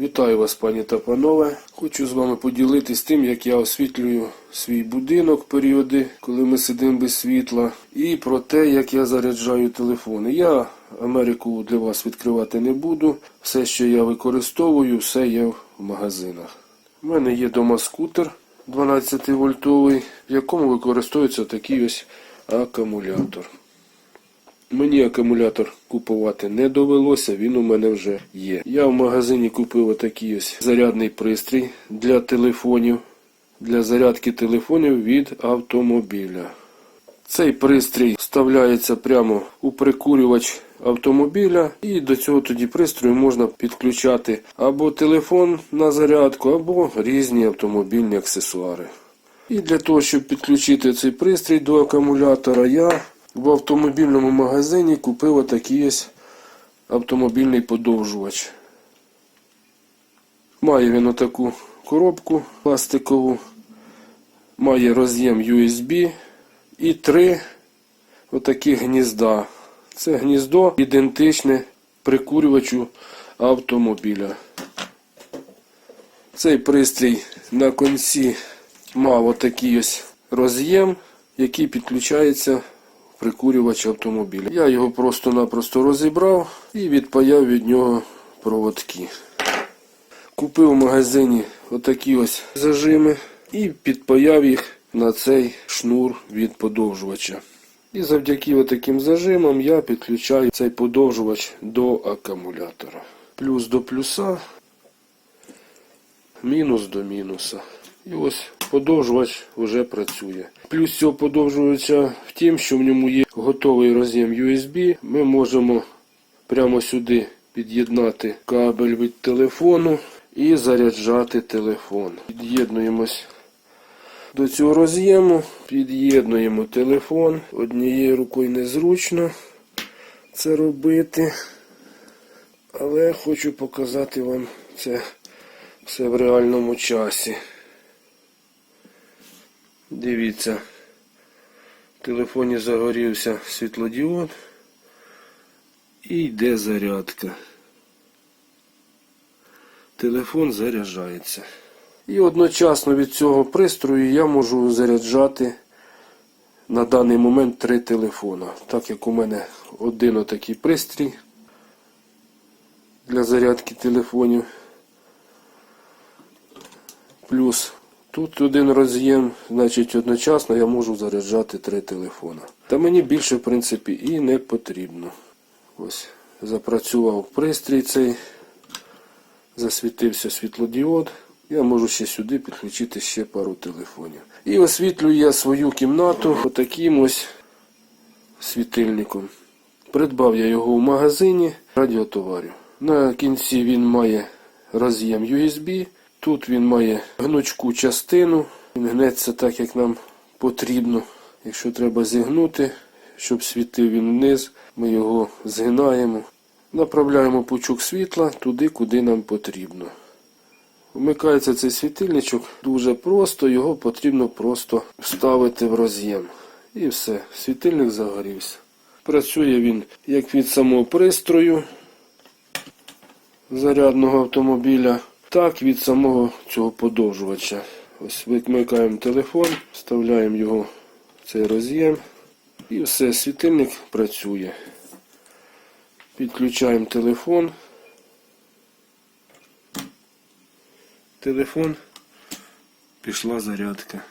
Вітаю вас, пані та панове. Хочу з вами поділитись тим, як я освітлюю свій будинок періоди, коли ми сидимо без світла, і про те, як я заряджаю телефони. Я Америку для вас відкривати не буду. Все, що я використовую, все є в магазинах. У мене є дома скутер 12 вольтовий, в якому використовується такий ось акумулятор. Мені акумулятор купувати не довелося, він у мене вже є. Я в магазині купив отакий ось зарядний пристрій для телефонів, для зарядки телефонів від автомобіля. Цей пристрій вставляється прямо у прикурювач автомобіля, і до цього тоді пристрою можна підключати або телефон на зарядку, або різні автомобільні аксесуари. І для того, щоб підключити цей пристрій до акумулятора, я в автомобільному магазині купив отакий ось автомобільний подовжувач. Має він отаку коробку пластикову, має роз'єм USB і три отакі гнізда. Це гніздо ідентичне прикурювачу автомобіля. Цей пристрій на кінці мав отакий ось роз'єм, який підключається прикурювач автомобіля. Я його просто-напросто розібрав і відпаяв від нього проводки. Купив в магазині отакі ось зажими і підпаяв їх на цей шнур від подовжувача. І завдяки таким зажимам я підключаю цей подовжувач до акумулятора. Плюс до плюса, мінус до мінуса. І ось подовжувач вже працює. Плюс цього подовжувача в тім, що в ньому є готовий роз'єм USB. Ми можемо прямо сюди під'єднати кабель від телефону і заряджати телефон. Під'єднуємось до цього роз'єму, під'єднуємо телефон. Однією рукою незручно це робити. Але хочу показати вам це все в реальному часі. Дивіться, в телефоні загорівся світлодіод і йде зарядка. Телефон заряджається. І одночасно від цього пристрою я можу заряджати на даний момент три телефона. Так як у мене один отакий пристрій для зарядки телефонів. Плюс тут один роз'єм, значить одночасно я можу заряджати три телефона. Та мені більше, в принципі, і не потрібно. Ось, запрацював пристрій цей, засвітився світлодіод. Я можу ще сюди підключити ще пару телефонів. І освітлюю я свою кімнату отаким ось світильником. Придбав я його в магазині радіотоварів. На кінці він має роз'єм USB. Тут він має гнучку частину. Він гнеться так, як нам потрібно. Якщо треба зігнути, щоб світив він вниз, ми його згинаємо. Направляємо пучок світла туди, куди нам потрібно. Вмикається цей світильничок дуже просто, його потрібно просто вставити в роз'єм. І все, світильник загорівся. Працює він як від самого пристрою зарядного автомобіля, так від самого цього подовжувача. Ось вимикаємо телефон, вставляємо його в цей роз'єм і все, світильник працює. Підключаємо телефон. Телефон, пішла зарядка.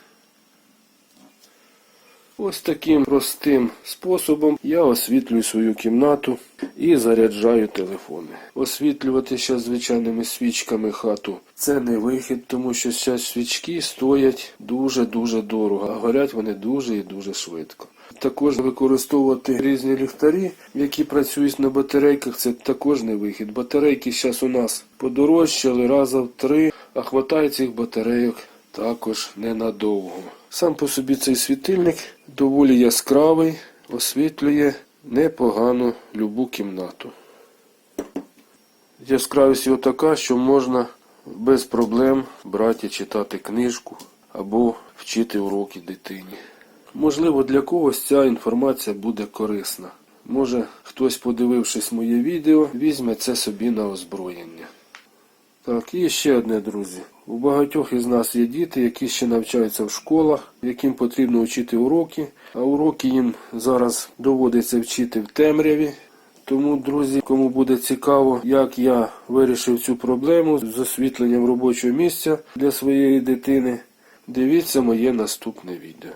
Ось таким простим способом я освітлюю свою кімнату і заряджаю телефони. Освітлювати ще звичайними свічками хату це не вихід, тому що зараз свічки стоять дуже-дуже дорого, а горять вони дуже і дуже швидко. Також використовувати різні ліхтарі, які працюють на батарейках, це також не вихід. Батарейки зараз у нас подорожчали раза в три, а хватає цих батарейок також ненадовго. Сам по собі цей світильник доволі яскравий, освітлює непогано любу кімнату. Яскравість його така, що можна без проблем брати читати книжку або вчити уроки дитині. Можливо, для когось ця інформація буде корисна. Може, хтось, подивившись моє відео, візьме це собі на озброєння. Так, і ще одне, друзі. У багатьох із нас є діти, які ще навчаються в школах, яким потрібно вчити уроки, а уроки їм зараз доводиться вчити в темряві. Тому, друзі, кому буде цікаво, як я вирішив цю проблему з освітленням робочого місця для своєї дитини, дивіться моє наступне відео.